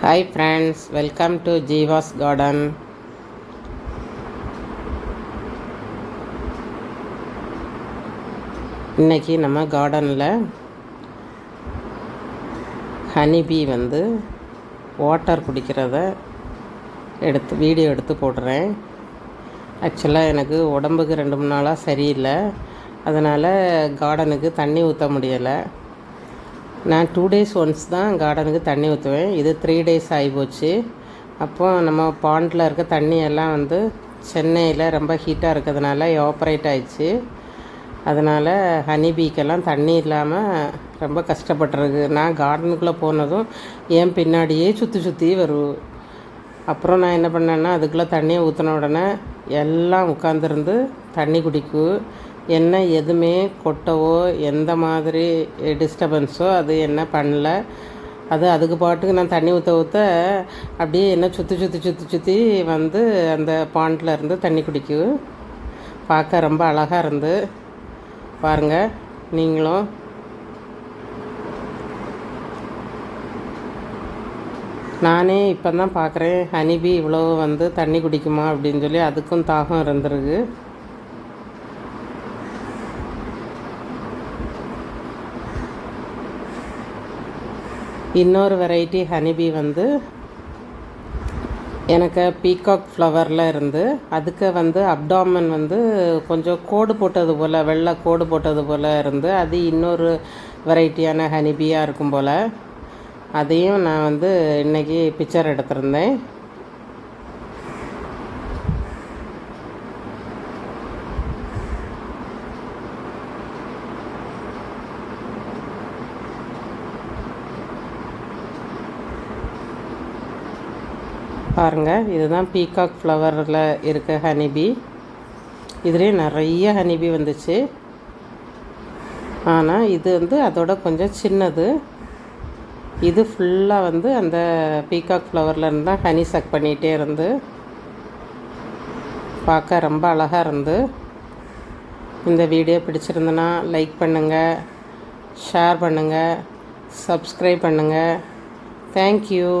Hi friends welcome to Jeeva's garden இன்னைக்கு நம்ம கார்டனில் ஹனிபி வந்து வாட்டர் குடிக்கிறத எடுத்து வீடியோ எடுத்து போடுறேன். ஆக்சுவலாக எனக்கு உடம்புக்கு ரெண்டு மூணு நாளாக சரியில்லை. அதனால் கார்டனுக்கு தண்ணி ஊற்ற முடியலை. நான் டூ டேஸ் ஒன்ஸ் தான் கார்டனுக்கு தண்ணி ஊற்றுவேன் இது த்ரீ டேஸ் ஆகிப்போச்சு அப்போ நம்ம பாண்டில் இருக்க தண்ணி எல்லாம் வந்து சென்னையில் ரொம்ப ஹீட்டாக இருக்கிறதுனால ஆப்ரேட் ஆயிடுச்சு. அதனால் ஹனி பீக்கெல்லாம் தண்ணி இல்லாமல் ரொம்ப கஷ்டப்பட்டுருக்கு. நான் கார்டனுக்குள்ளே போனதும் என் பின்னாடியே சுற்றி சுற்றி வரும். அப்புறம் நான் என்ன பண்ணேன்னா அதுக்குள்ளே தண்ணியை ஊற்றின உடனே எல்லாம் உட்காந்துருந்து தண்ணி குடிக்கும். என்ன எதுவுமே கொட்டவோ எந்த மாதிரி டிஸ்டர்பன்ஸோ அது என்ன பண்ணல. அது அதுக்கு பாட்டுக்கு நான் தண்ணி ஊற்ற ஊற்ற அப்படியே என்ன சுற்றி சுற்றி சுற்றி சுற்றி வந்து அந்த பாண்டில் இருந்து தண்ணி குடிக்கும் பார்க்க ரொம்ப அழகாக இருந்து. பாருங்கள் நீங்களும். நானே இப்போ தான் பார்க்குறேன் ஹனிபி இவ்வளோ வந்து தண்ணி குடிக்குமா? அப்படின்னு சொல்லி அதுக்கும் தாகம் இருந்திருக்கு. இன்னொரு வெரைட்டி ஹனிபி வந்து எனக்கு பீகாக் ஃப்ளவரில் இருந்து அதுக்கு வந்து அப்டாமன் வந்து கொஞ்சம் கோடு போட்டது போல் வெள்ளை கோடு போட்டது போல் இருந்து அது இன்னொரு வெரைட்டியான ஹனிபியாக இருக்கும் போல். அதையும் நான் வந்து இன்றைக்கி பிக்சர் எடுத்திருந்தேன். பாருங்கள் இதுதான் பீகாக் ஃப்ளவரில் இருக்க ஹனிபி இதுலேயே நிறைய ஹனிபி வந்துச்சு. ஆனால் இது வந்து அதோட கொஞ்சம் சின்னது. இது ஃபுல்லாக வந்து அந்த பீகாக் ஃப்ளவர்லேருந்து தான் ஹனி சக் பண்ணிகிட்டே இருந்து. பார்க்க ரொம்ப அழகாக இருந்து. இந்த வீடியோ பிடிச்சிருந்தனா லைக் பண்ணுங்கள் ஷேர் பண்ணுங்கள் சப்ஸ்கிரைப் பண்ணுங்கள் தேங்க்யூ